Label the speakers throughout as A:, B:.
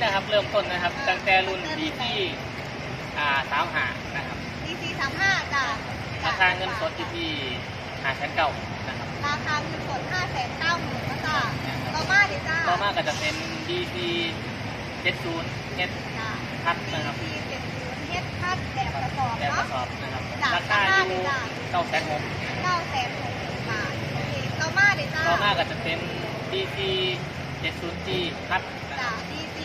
A: นี้นะครับ เริ่มต้นนะครับ ตั้งแต่รุ่นดีที่อ่าสามหานะครับ
B: ดีซีสามห้าจ้ะ
A: ราคาเงินสดอยู่ที่หาแสนเก้านะครับ
B: ราคาเงินสดห้าแสนเก้าหมื่นจ้ะต่อมาดิจ้า
A: ต่อมาก็จะเป็นดีซีเจ็ดศูนย์เจ็ด
B: จ้ะ
A: พัดนะครับ
B: ดีซีเจ็ดศูนย์เฮ็ดคัดแบบประกอบ
A: แบบก
B: เนาะ
A: ระสอบนะครับ
B: จ้ะ
A: ราคาอยู่
B: จ้ะ
A: เก้าแสนหก
B: เก้าแสนหกหมื่นบาทโอเคต่อมาดิจ้า
A: ต่อมาก็จะเป็นดีซีเจ็ดศูนย์จีพัดนะค
B: จ้ะ
A: รับ
B: ดีซี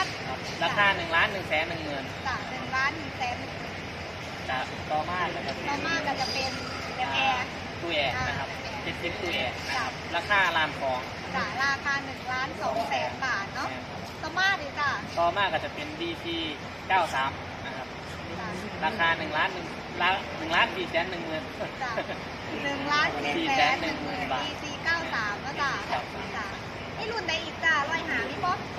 B: เจ็ดศูนย์ตีคัด
A: ราคาหนึ่งล้านหนึ่งแสนหนึ่งหมื่น
B: จ้ะหนึ่งล้านหนึ่งแสนหนึ่งหมื่น
A: จะต่อมาก็จะเป็น
B: ต่อมาก็จะเป็นแบบแอร์
A: ตู้แอร์นะครับเจ็ดสิบตู้แอร์นะครับราคาลานทอง
B: จ้ะราคาหนึ่งล้านสองแสนบาทเนาะต่อมาดิจ้ะ
A: ต่อมาก็จะเป็น DC 93นะครับ
B: จ้ะ
A: ราคา1ล้าน1ล้าน1ล้าน4แสน1หมื่น
B: จ้ะหนึ่งล้านเจ็ดแสนหนึ่งหมื่น
A: บาท
B: ดีซีเก้าสามก็จ้ะ
A: ครับ
B: จ้ะนี่รุ่นใดอีกจ้ะร้อยหา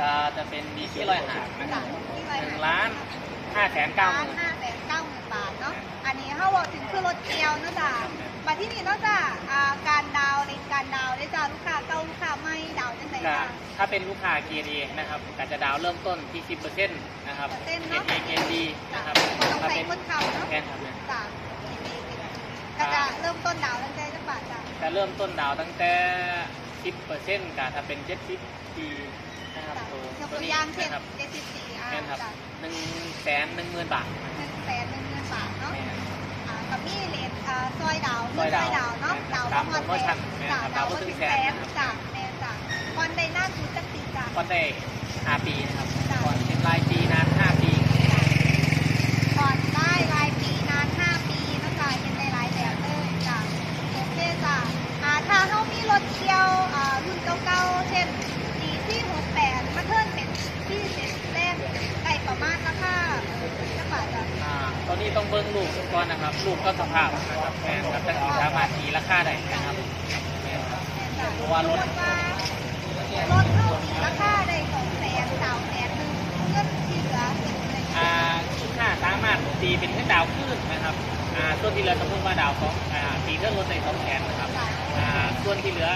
B: พี่ป๊อก
A: ก็จะเป็น DC ร้อยหานะค
B: จ้ะ
A: รับ
B: ที่ร้อย
A: หนึ่
B: หาง
A: ล้าน5แสน9ห
B: ล้าน
A: มื่น
B: ห้าแสนเก้าหมื่นบาทเนาะ อันนี้เขาบอกถึงคือรถเกียวเนาะจ้ะบัดที่นี่เนาะจ้ะอ่าการดาวน์ในการดาวน์ได้จ้ะลูกค้าเก่าลูกค้าใหม่ดาวน์จังไง
A: ก็
B: จ้ะ
A: ถ้าเป็นลูกค้าเกียร์ดีนะครับก็จะดาวน์เริ่มต้นที่10%นะครับ
B: เปอร์เซ็นต์
A: เกีย
B: เนาะ
A: ร์เอเกียร์ดี
B: จ้ะ
A: นะครับ
B: ต้อง
A: ถ้า
B: ใส่
A: เป็น
B: คนเข่าเนาะ
A: แกนครับเนี่ย
B: จ้ะก็จะเริ่มต้นดาวน์ตั้งแต่จังบาทจ้ะ
A: จะเริ่มต้นดาวน์ตั้งแต่10%กับถ้าเป็น70ปีนะครับ
B: จ้ะ
A: ตัวย
B: ก
A: ตัว
B: ตัว
A: นี้
B: อย่างเช่น
A: นะครับ
B: เจ็ดสิบสี่อ่า
A: แม่นครับ
B: จ้ะ
A: หนึ่งแสนหนึ่งหมื่นบาท
B: หนึ่งแสนหนึ่งหมื่นบาทเนาะ
A: แม่น
B: อ่ากับมีเลนอ่าซอยดาว
A: ซอยดาว
B: ซอยดาวเนาะดาว
A: ตาม
B: ประ
A: โปรโมชั่น
B: แส
A: แม่น
B: จ้ะ
A: ครับ
B: ดาว
A: ดาวบ่
B: ก็
A: ถึ
B: ถึ
A: ง
B: ง
A: แส
B: แส
A: น
B: น
A: นะครับ
B: จ้ะแม่นจ้ะคอนได้หน้าคือจักปีจ้ะ
A: ก็ได้ห้าปีนะครับ
B: จ้ะ
A: ก่อนเป็นรายปีนานห้าปี
B: ก่อนได้รายปีนานห้าปีเนาะจ้ะเป็นในหลายแบบเลยจ้ะโอเคจ้ะอ่าถ้าเขามีรถเที่ยวอ่ารุ่นเก่าๆเช่นดีที่หกแปดมาเทิร์นเป็นที่เจ็ดแรกได้ประมาณราคาจักบาทจ้ะ
A: อ่าตอนนี้ต้องเบิ้ง ลูกก่อนนะครับ ลูกก็สภาพนะครับแม่นครับจะสามารถตีราคาได้นะครับแมนครับเพราะว่ารถ
B: รถว่ารถเท่าตีราคาได้สองแสนสามแสนหนึ่งเงินที่เหลือ
A: อ่าค้าสามารถตีเป็นเงินดาวขึ้นนะครับอ่าส่วนที่เหลือสมมติว่าดาวของอ่าตีเครื่องรถในสองแสนนะครับอ่าส่วนที่เหลือ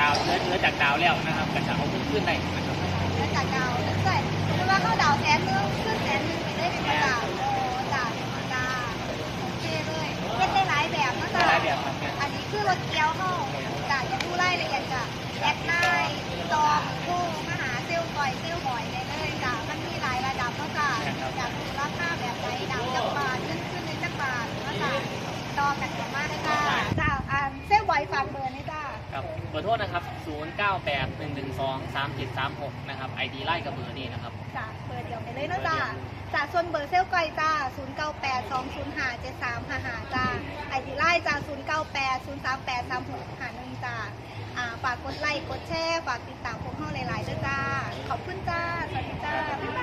A: ดาวเหลือเหลือจากดาวแล้วนะครับก็จะเอาขึ้นขึ้นได้นะครับ
B: แล้วจากดาวใช่เพราะว่าเข้าดาวแสนนึงขึ้นแสนนึงไปได้เป็นดาว กียวเขาจ้าอย่าดูรายละเอียดจ้ะแอดไลน์จองคู่มาหาเซลล์บ่อยเซลล์บ่อยได้เลยจ้ะมันมีหลายระดับนะจ้ะอยากดูราคาแบบไหนดาวจักบาทขึ้นขึ้นในจักบาทนะจ๊ะต่อกันกันมากเลยจ้าจ้าอ่าเซลล์บ่อยฝากเบอร์นี่จ้า
A: ครับเบอร์โทษนะครับ 0981123736 นะครับ ID ไล่กับเบอร์นี้นะครับ
B: จ้าเบอร์เดียว เบอร์เซลไกลจ้า 098 205 73หาหาจ้า ไอทีไลจ้า 098 038 36หาหนึ่งจ้าฝากกดไลค์ กดแชร์ ฝากติดตามพวกเราหลายๆด้วยจ้า ขอบคุณจ้า สวัสดีจ้า